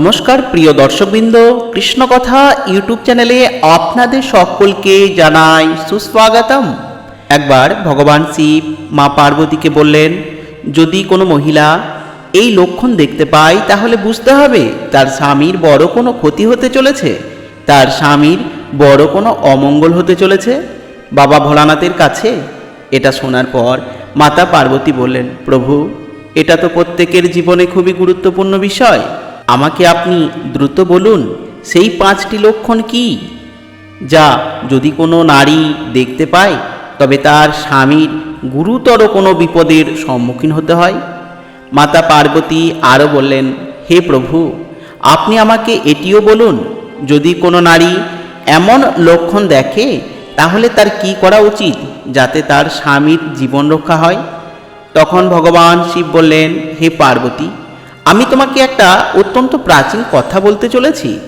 নমস্কার, প্রিয় দর্শকবৃন্দ। কৃষ্ণকথা ইউটিউব চ্যানেলে আপনাদের সকলকে জানাই সুস্বাগতম। একবার ভগবান শিব মা পার্বতীকে বললেন, যদি কোনো মহিলা এই লক্ষণ দেখতে পায়, তাহলে বুঝতে হবে তার স্বামীর বড় কোনো ক্ষতি হতে চলেছে। তার স্বামীর বড় কোনো অমঙ্গল হতে চলেছে। বাবা ভোলানাথের কাছে এটা শোনার পর মাতা পার্বতী বললেন, প্রভু, এটা তো প্রত্যেকের জীবনে খুবই গুরুত্বপূর্ণ বিষয়। আমাকে আপনি দ্রুত বলুন, সেই পাঁচটি লক্ষণ কি? যা যদি কোনো নারী দেখতে পায়, তবে তার স্বামীর গুরুতর কোনো বিপদের সম্মুখীন হতে হয়। মাতা পার্বতী আরও বললেন, হে প্রভু, আপনি আমাকে এটিও বলুন, যদি কোনো নারী এমন লক্ষণ দেখে, তাহলে তার কি করা উচিত, যাতে তার স্বামীর জীবন রক্ষা হয়? তখন ভগবান শিব বললেন, হে পার্বতী আমি তোমাকে একটা অত্যন্ত প্রাচীন কথা বলতে চলেছি।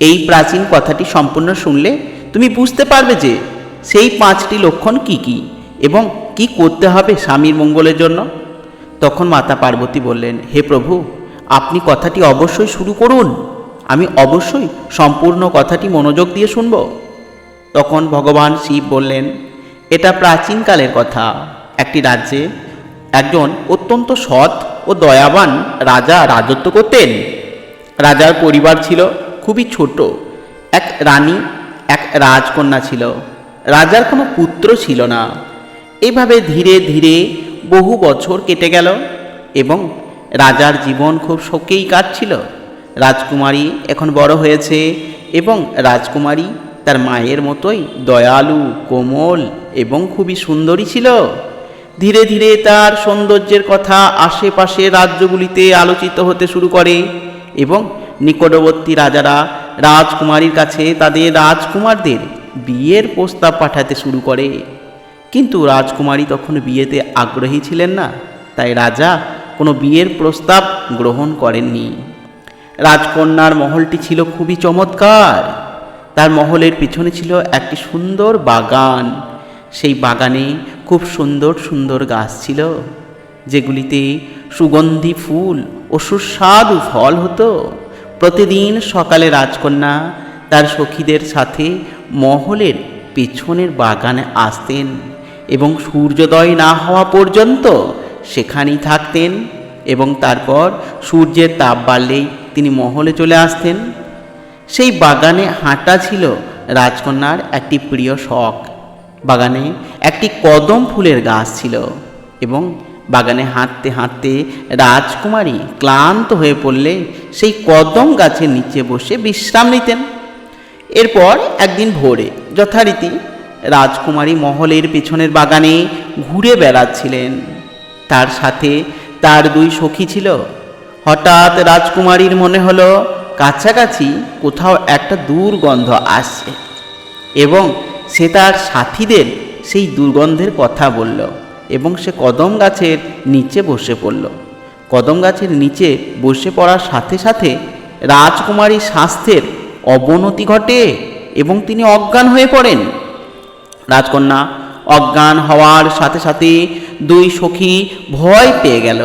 এই প্রাচীন কথাটি সম্পূর্ণ শুনলে তুমি বুঝতে পারবে যে সেই পাঁচটি লক্ষণ কি কি এবং কি করতে হবে স্বামীর মঙ্গলের জন্য। তখন মাতা পার্বতী বললেন, হে প্রভু, আপনি কথাটি অবশ্যই শুরু করুন। আমি অবশ্যই সম্পূর্ণ কথাটি মনোযোগ দিয়ে শুনব। তখন ভগবান শিব বললেন, এটা প্রাচীনকালের কথা। একটি রাজ্যে একজন অত্যন্ত সৎ ও দয়াবান রাজা রাজত্ব করতেন। রাজার পরিবার ছিল খুবই ছোট। এক রানী, এক রাজকন্যা ছিল। রাজার কোনো পুত্র ছিল না। এভাবে ধীরে ধীরে বহু বছর কেটে গেল এবং রাজার জীবন খুব শোকেই কাটছিল। রাজকুমারী এখন বড় হয়েছে এবং রাজকুমারী তার মায়ের মতোই দয়ালু, কোমল এবং খুবই সুন্দরী ছিল। ধীরে ধীরে তার সৌন্দর্যের কথা আশেপাশে রাজ্যগুলিতে আলোচিত হতে শুরু করে এবং নিকটবর্তী রাজারা রাজকুমারীর কাছে তাদের রাজকুমারদের বিয়ের প্রস্তাব পাঠাতে শুরু করে। কিন্তু রাজকুমারী তখন বিয়েতে আগ্রহী ছিলেন না, তাই রাজা কোনো বিয়ের প্রস্তাব গ্রহণ করেননি। রাজকন্যার মহলটি ছিল খুবই চমৎকার। তার মহলের পিছনে ছিল একটি সুন্দর বাগান। সেই বাগানে খুব সুন্দর সুন্দর গাছ ছিল, যেগুলিতে সুগন্ধি ফুল ও সুস্বাদু ফল হতো। প্রতিদিন সকালে রাজকন্যা তার সখীদের সাথে মহলের পেছনের বাগানে আসতেন এবং সূর্যোদয় না হওয়া পর্যন্ত সেখানেই থাকতেন এবং তারপর সূর্যের তাপ বাড়লেই তিনি মহলে চলে আসতেন। সেই বাগানে হাঁটা ছিল রাজকন্যার একটি প্রিয় শখ। বাগানে একটি কদম ফুলের গাছ ছিল এবং বাগানে হাঁটতে হাঁটতে রাজকুমারী ক্লান্ত হয়ে পড়লে সেই কদম গাছের নিচে বসে বিশ্রাম নিতেন। এরপর একদিন ভোরে যথারীতি রাজকুমারী মহলের পেছনের বাগানে ঘুরে বেড়াচ্ছিলেন। তার সাথে তার দুই সখী ছিল। হঠাৎ রাজকুমারীর মনে হলো, কাছাকাছি কোথাও একটা দুর্গন্ধ আসছে এবং সে তার সাথীদের সেই দুর্গন্ধের কথা বলল এবং সে কদম গাছের নিচে বসে পড়ল। কদম গাছের নিচে বসে পড়ার সাথে সাথে রাজকুমারীর স্বাস্থ্যের অবনতি ঘটে এবং তিনি অজ্ঞান হয়ে পড়েন। রাজকন্যা অজ্ঞান হওয়ার সাথে সাথে দুই সখী ভয় পেয়ে গেল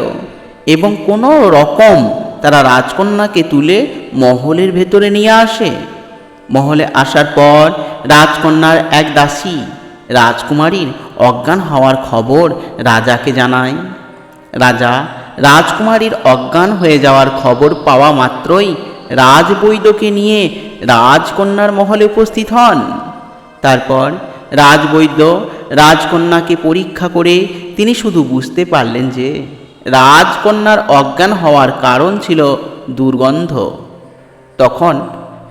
এবং কোনো রকম তারা রাজকন্যাকে তুলে মহলের ভেতরে নিয়ে আসে। মহলে আসার পর রাজকন্যার এক দাসী রাজকুমারীর অজ্ঞান হওয়ার খবর রাজাকে জানায়। রাজা রাজকুমারীর অজ্ঞান হয়ে যাওয়ার খবর পাওয়া মাত্রই রাজবৈদ্যকে নিয়ে রাজকন্যার মহলে উপস্থিত হন। তারপর রাজবৈদ্য রাজকন্যাকে পরীক্ষা করে তিনি শুধু বুঝতে পারলেন যে রাজকন্যার অজ্ঞান হওয়ার কারণ ছিল দুর্গন্ধ। তখন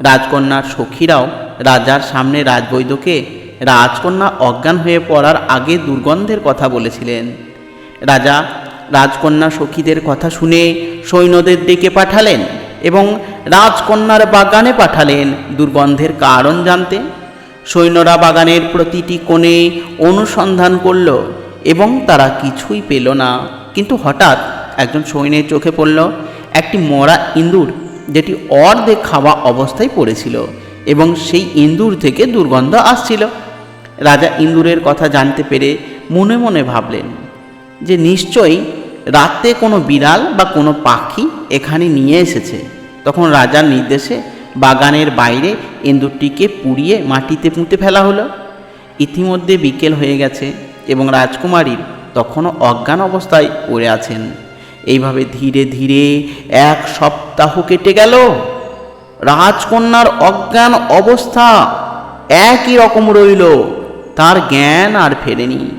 রাজকন্যার সখীরাও রাজার সামনে রাজবৈদ্যকে রাজকন্যা অজ্ঞান হয়ে পড়ার আগে দুর্গন্ধের কথা বলেছিলেন। রাজা রাজকন্যা সখীদের কথা শুনে সৈন্যদের ডেকে পাঠালেন এবং রাজকন্যার বাগানে পাঠালেন দুর্গন্ধের কারণ জানতে। সৈন্যরা বাগানের প্রতিটি কোণে অনুসন্ধান করল এবং তারা কিছুই পেল না। কিন্তু হঠাৎ একজন সৈন্যের চোখে পড়ল একটি মরা ইঁদুর যেটি অর্ধেক খাওয়া অবস্থায় পড়েছিল এবং সেই ইন্দুর থেকে দুর্গন্ধ আসছিল। রাজা ইন্দুরের কথা জানতে পেরে মনে মনে ভাবলেন যে নিশ্চয়ই রাতে কোনো বিড়াল বা কোনো পাখি এখানে নিয়ে এসেছে। তখন রাজার নির্দেশে বাগানের বাইরে ইন্দুরটিকে পুড়িয়ে মাটিতে পুঁতে ফেলা হলো। ইতিমধ্যে বিকেল হয়ে গেছে এবং রাজকুমারীর তখনও অজ্ঞান অবস্থায় পড়ে আছেন। এইভাবে ধীরে ধীরে এক সপ্তাহ কেটে গেল। রাজকন্যার অজ্ঞান অবস্থা একই রকম রইল। তার জ্ঞান আর ফেরেনি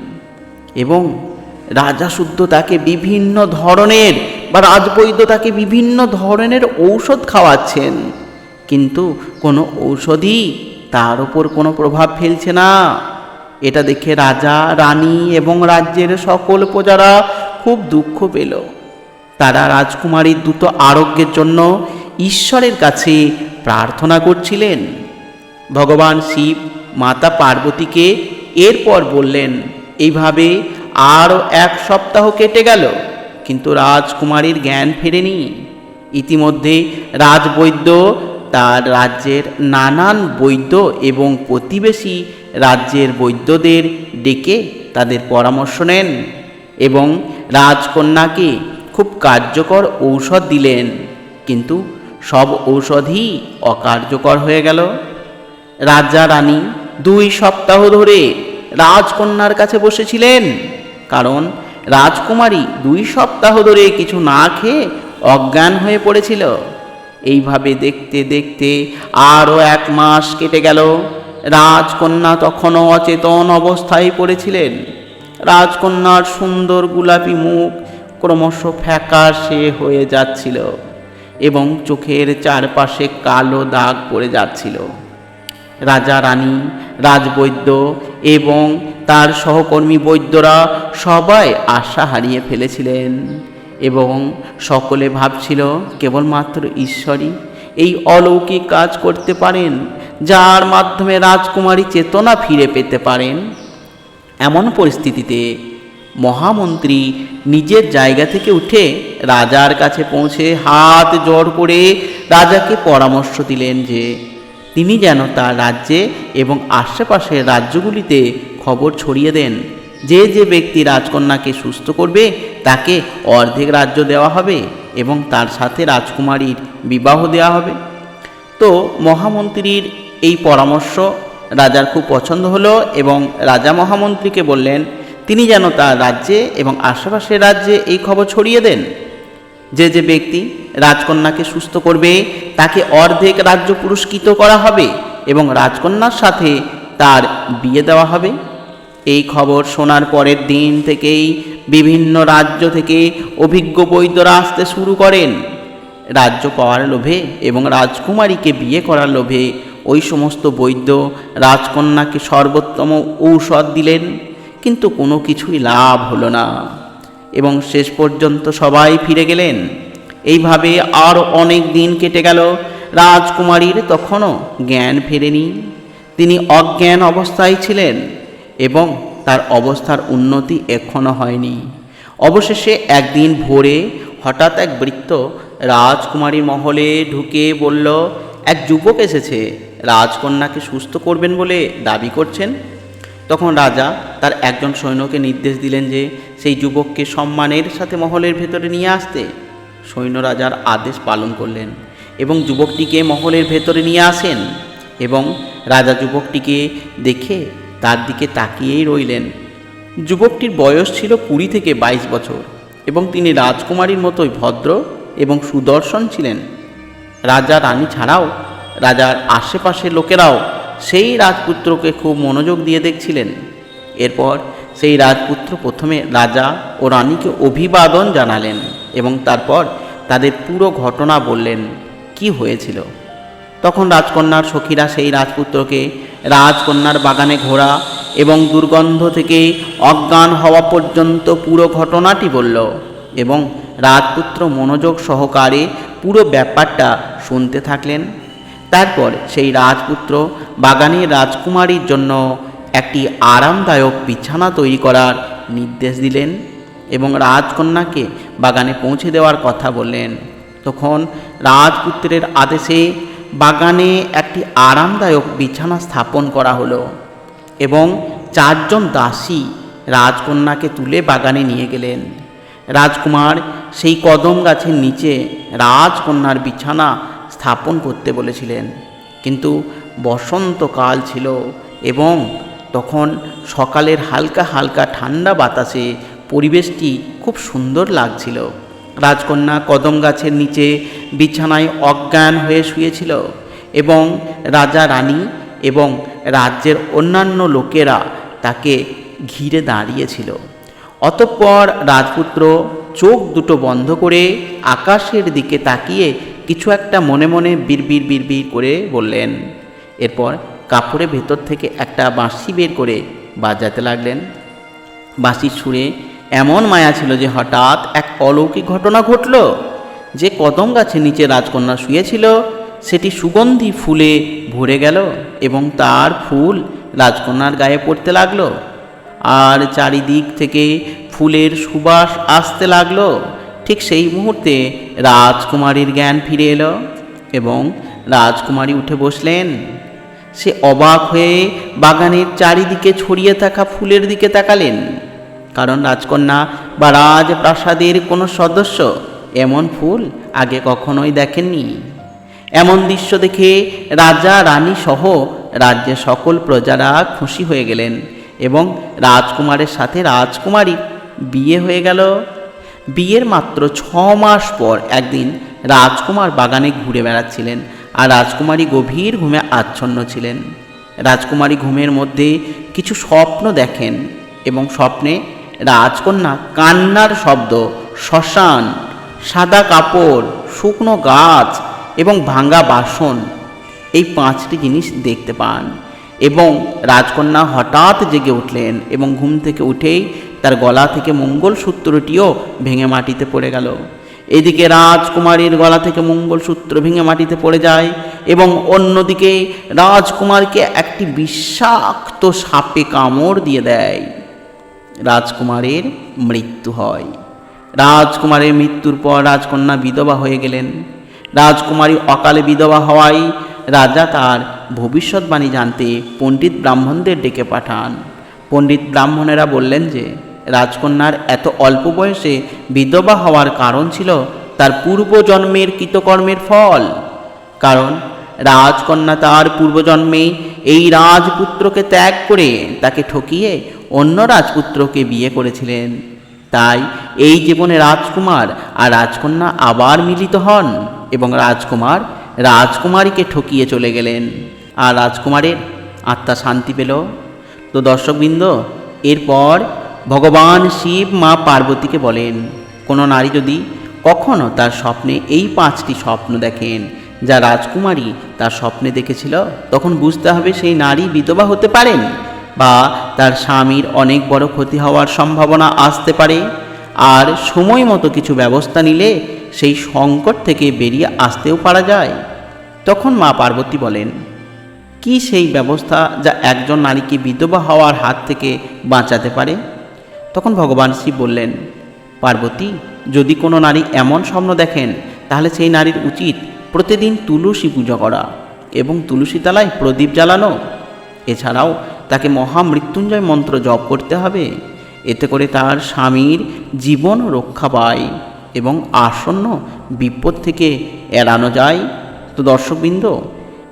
এবং রাজা শুদ্ধ তাকে বিভিন্ন ধরনের বা রাজবৈদ্য তাকে বিভিন্ন ধরনের ঔষধ খাওয়াচ্ছেন। কিন্তু কোনো ঔষধই তার ওপর কোনো প্রভাব ফেলছে না। এটা দেখে রাজা, রানী এবং রাজ্যের সকল প্রজারা খুব দুঃখ পেল। তারা রাজকুমারীর দ্রুত আরোগ্যের জন্য ঈশ্বরের কাছে প্রার্থনা করছিলেন। ভগবান শিব মাতা পার্বতীকে এরপর বললেন এইভাবে আরও এক সপ্তাহ কেটে গেল, কিন্তু রাজকুমারীর জ্ঞান ফেরেনি। ইতিমধ্যে রাজবৈদ্য তার রাজ্যের নানান বৈদ্য এবং প্রতিবেশী রাজ্যের বৈদ্যদের ডেকে তাদের পরামর্শ নেন এবং রাজকন্যাকে খুব কার্যকর ঔষধ দিলেন, কিন্তু সব ঔষধই অকার্যকর হয়ে গেল। রাজা রানী দুই সপ্তাহ ধরে রাজকন্যার কাছে বসেছিলেন, কারণ রাজকুমারী দুই সপ্তাহ ধরে কিছু না খেয়ে অজ্ঞান হয়ে পড়েছিল। এইভাবে দেখতে দেখতে আরও এক মাস কেটে গেল। রাজকন্যা তখনও অচেতন অবস্থায় পড়েছিলেন। রাজকন্যার সুন্দর গোলাপি মুখ ক্রমশ ফ্যাকাশে হয়ে যাচ্ছিল এবং চোখের চারপাশে কালো দাগ পড়ে যাচ্ছিল। রাজা, রানী, রাজবৈদ্য এবং তার সহকর্মী বৈদ্যরা সবাই আশা হারিয়ে ফেলেছিলেন এবং সকলে ভাবছিল, কেবলমাত্র ঈশ্বরই এই অলৌকিক কাজ করতে পারেন, যার মাধ্যমে রাজকুমারী চেতনা ফিরে পেতে পারেন। এমন পরিস্থিতিতে মহামন্ত্রী নিজের জায়গা থেকে উঠে রাজার কাছে পৌঁছে হাত জড় করে রাজাকে পরামর্শ দিলেন যে, তিনি যেন তার রাজ্যে এবং আশেপাশের রাজ্যগুলিতে খবর ছড়িয়ে দেন। যে যে ব্যক্তি রাজকন্যাকে সুস্থ করবে, তাকে অর্ধেক রাজ্য দেওয়া হবে এবং তার সাথে রাজকুমারীর বিবাহ দেওয়া হবে। তো মহামন্ত্রীর এই পরামর্শ রাজার খুব পছন্দ হলো এবং রাজা মহামন্ত্রীকে বললেন তিনি যেন তার রাজ্যে এবং আশেপাশের রাজ্যে এই খবর ছড়িয়ে দেন। যে যে ব্যক্তি রাজকন্যাকে সুস্থ করবে, তাকে অর্ধেক রাজ্য পুরস্কৃত করা হবে এবং রাজকন্যার সাথে তার বিয়ে দেওয়া হবে। এই খবর শোনার পরের দিন থেকেই বিভিন্ন রাজ্য থেকে অভিজ্ঞ বৈদ্যরা আসতে শুরু করেন। রাজ্য পাওয়ার লোভে এবং রাজকুমারীকে বিয়ে করার লোভে ওই সমস্ত বৈদ্য রাজকন্যাকে সর্বোত্তম ঔষধ দিলেন। কিন্তু কোনো কিছুই লাভ হলো না। এবং শেষ পর্যন্ত সবাই ফিরে গেলেন। এইভাবে আর অনেক দিন কেটে গেল। রাজকুমারীর তখনও জ্ঞান ফেরেনি। তিনি অজ্ঞান অবস্থায় ছিলেন এবং তার অবস্থার উন্নতি এখনও হয়নি। অবশেষে একদিন ভোরে হঠাৎ এক বৃত্ত রাজকুমারী মহলে ঢুকে বলল, এক যুবক এসেছে। রাজকন্যাকে সুস্থ করবেন বলে দাবি করছেন। তখন রাজা তার একজন সৈন্যকে নির্দেশ দিলেন যে সেই যুবককে সম্মানের সাথে মহলের ভেতরে নিয়ে আসতে। সৈন্য রাজার আদেশ পালন করলেন এবং যুবকটিকে মহলের ভেতরে নিয়ে আসেন এবং রাজা যুবকটিকে দেখে তার দিকে তাকিয়েই রইলেন। যুবকটির বয়স ছিল কুড়ি থেকে বাইশ বছর এবং তিনি রাজকুমারীর মতোই ভদ্র এবং সুদর্শন ছিলেন। রাজা রানী ছাড়াও রাজার আশেপাশের লোকেরাও সেই রাজপুত্রকে খুব মনোযোগ দিয়ে দেখছিলেন। এরপর সেই রাজপুত্র প্রথমে রাজা ও রানীকে অভিবাদন জানালেন এবং তারপর তাদের পুরো ঘটনা বললেন, কি হয়েছিল? তখন রাজকন্যার সখীরা সেই রাজপুত্রকে রাজকন্যার বাগানে ঘোরা এবং দুর্গন্ধ থেকে অজ্ঞান হওয়া পর্যন্ত পুরো ঘটনাটি বলল এবং রাজপুত্র মনোযোগ সহকারে পুরো ব্যাপারটা শুনতে থাকলেন। তারপর সেই রাজপুত্র বাগানের রাজকুমারীর জন্য একটি আরামদায়ক বিছানা তৈরি করার নির্দেশ দিলেন এবং রাজকন্যাকে বাগানে পৌঁছে দেওয়ার কথা বললেন। তখন রাজপুত্রের আদেশে বাগানে একটি আরামদায়ক বিছানা স্থাপন করা হলো এবং চারজন দাসী রাজকন্যাকে তুলে বাগানে নিয়ে গেলেন। রাজকুমার সেই কদম গাছের নিচে রাজকন্যার বিছানা স্থাপন করতে বলেছিলেন। কিন্তু বসন্তকাল ছিল এবং তখন সকালের হালকা হালকা ঠান্ডা বাতাসে পরিবেশটি খুব সুন্দর লাগছিল। রাজকন্যা কদম গাছের নিচে বিছানায় অজ্ঞান হয়ে শুয়েছিল এবং রাজা, রানী এবং রাজ্যের অন্যান্য লোকেরা তাকে ঘিরে দাঁড়িয়েছিল। অতঃপর রাজপুত্র চোখ দুটো বন্ধ করে আকাশের দিকে তাকিয়ে কিছু একটা মনে মনে বিড়বিড় বিড়বিড় করে বললেন। এরপর কাপড়ের ভেতর থেকে একটা বাঁশি বের করে বাজাতে লাগলেন। বাঁশির সুরে এমন মায়া ছিল যে হঠাৎ এক অলৌকিক ঘটনা ঘটল। যে কদম গাছের নিচে রাজকন্যা শুয়েছিল, সেটি সুগন্ধি ফুলে ভরে গেল এবং তার ফুল রাজকন্যার গায়ে পড়তে লাগল। আর চারিদিক থেকে ফুলের সুবাস আসতে লাগল। ঠিক সেই মুহূর্তে রাজকুমারীর জ্ঞান ফিরে এলো এবং রাজকুমারী উঠে বসলেন। সে অবাক হয়ে বাগানের চারিদিকে ছড়িয়ে থাকা ফুলের দিকে তাকালেন, কারণ রাজকন্যা বা রাজপ্রাসাদের কোনো সদস্য এমন ফুল আগে কখনোই দেখেননি। এমন দৃশ্য দেখে রাজা, রানী সহ রাজ্যের সকল প্রজারা খুশি হয়ে গেলেন এবং রাজকুমারের সাথে রাজকুমারী বিয়ে হয়ে গেল। বিয়ের মাত্র ছ মাস পর একদিন রাজকুমার বাগানে ঘুরে বেড়াচ্ছিলেন আর রাজকুমারী গভীর ঘুমে আচ্ছন্ন ছিলেন। রাজকুমারী ঘুমের মধ্যে কিছু স্বপ্ন দেখেন এবং স্বপ্নে রাজকন্যা কান্নার শব্দ, শ্মশান, সাদা কাপড়, শুকনো গাছ এবং ভাঙ্গা বাসন এই পাঁচটি জিনিস দেখতে পান। এবং রাজকন্যা হঠাৎ জেগে উঠলেন এবং ঘুম থেকে উঠেই তার গলা থেকে মঙ্গলসূত্রটিও ভেঙে মাটিতে পড়ে গেল। এদিকে রাজকুমারীর গলা থেকে মঙ্গলসূত্র ভেঙে মাটিতে পড়ে যায় এবং অন্যদিকে রাজকুমারকে একটি বিষাক্ত সাপে কামড় দিয়ে দেয়। রাজকুমারের মৃত্যু হয়। রাজকুমারের মৃত্যুর পর রাজকন্যা বিধবা হয়ে গেলেন। রাজকুমারী অকালে বিধবা হওয়ায় রাজা তার ভবিষ্যৎবাণী জানতে পণ্ডিত ব্রাহ্মণদের ডেকে পাঠান। পণ্ডিত ব্রাহ্মণেরা বললেন যে, রাজকন্যার এত অল্প বয়সে বিধবা হওয়ার কারণ ছিল তার পূর্বজন্মের কৃতকর্মের ফল। কারণ রাজকন্যা তার পূর্বজন্মে এই রাজপুত্রকে ত্যাগ করে তাকে ঠকিয়ে অন্য রাজপুত্রকে বিয়ে করেছিলেন। তাই এই জীবনে রাজকুমার আর রাজকন্যা আবার মিলিত হন এবং রাজকুমার রাজকুমারীকে ঠকিয়ে চলে গেলেন। আর রাজকুমারের আত্মা শান্তি পেল। তো দর্শকবৃন্দ, এরপর ভগবান শিব মা পার্বতীকে বলেন, কোনো নারী যদি কখনো তার স্বপ্নে এই পাঁচটি স্বপ্ন দেখেন, যা রাজকুমারী তার স্বপ্নে দেখেছিল, তখন বুঝতে হবে সেই নারী বিধবা হতে পারেন বা তার স্বামীর অনেক বড় ক্ষতি হওয়ার সম্ভাবনা আসতে পারে। আর সময় মতো কিছু ব্যবস্থা নিলে সেই সংকট থেকে বেরিয়ে আসতেও পারা যায়। তখন মা পার্বতী বলেন, কি সেই ব্যবস্থা যা একজন নারীকে বিধবা হওয়ার হাত থেকে বাঁচাতে পারে? তখন ভগবান শিব বললেন, পার্বতী, যদি কোনো নারী এমন স্বপ্ন দেখেন, তাহলে সেই নারীর উচিত প্রতিদিন তুলসী পুজো করা এবং তুলসী তলায় প্রদীপ জ্বালানো। এছাড়াও তাকে মহামৃত্যুঞ্জয় মন্ত্র জপ করতে হবে। এতে করে তার স্বামীর জীবন রক্ষা পায় এবং আসন্ন বিপদ থেকে এড়ানো যায়। তো দর্শকবৃন্দ,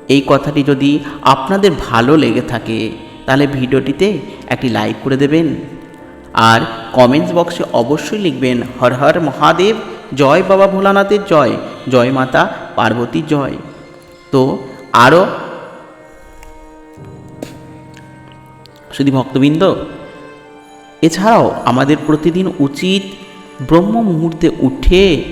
এই কথাটি যদি আপনাদের ভালো লেগে থাকে, তাহলে ভিডিওটিতে একটি লাইক করে দেবেন। আর কমেন্টস বক্সে অবশ্যই লিখবেন, হর হর মহাদেব, জয় বাবা ভোলানাথের জয় জয় মাতা পার্বতীর জয়। তো আরও শুধু ভক্তবৃন্দ এছাড়াও আমাদের প্রতিদিন উচিত ব্রহ্ম মুহূর্তে উঠে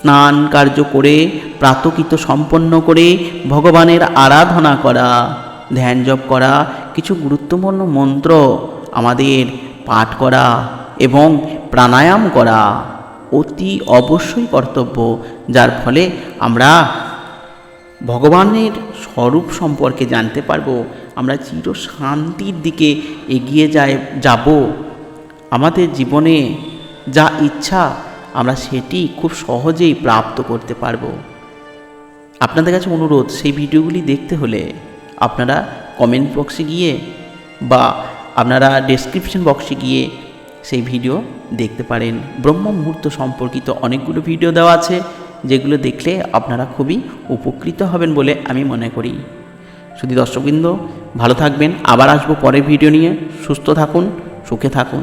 স্নান কার্য করে, প্রাতকৃত সম্পন্ন করে ভগবানের আরাধনা করা, ধ্যান জপ করা, কিছু গুরুত্বপূর্ণ মন্ত্র আমাদের পাঠ করা এবং প্রাণায়াম করা অতি অবশ্যই কর্তব্য, যার ফলে আমরা ভগবানের স্বরূপ সম্পর্কে জানতে পারব, আমরা চির শান্তির দিকে এগিয়ে যায়, যাব। আমাদের জীবনে যা ইচ্ছা, আমরা সেটি খুব সহজেই প্রাপ্ত করতে পারব। আপনাদের কাছে অনুরোধ, সেই ভিডিওগুলি দেখতে হলে আপনারা কমেন্ট বক্সে গিয়ে বা আপনারা ডেসক্রিপশন বক্সে গিয়ে সেই ভিডিও দেখতে পারেন। ব্রহ্ম মুহূর্ত সম্পর্কিত অনেকগুলো ভিডিও দেওয়া আছে, যেগুলো দেখলে আপনারা খুবই উপকৃত হবেন বলে আমি মনে করি। শুধু দর্শকবৃন্দ, ভালো থাকবেন, আবার আসব পরের ভিডিও নিয়ে। সুস্থ থাকুন, সুখে থাকুন।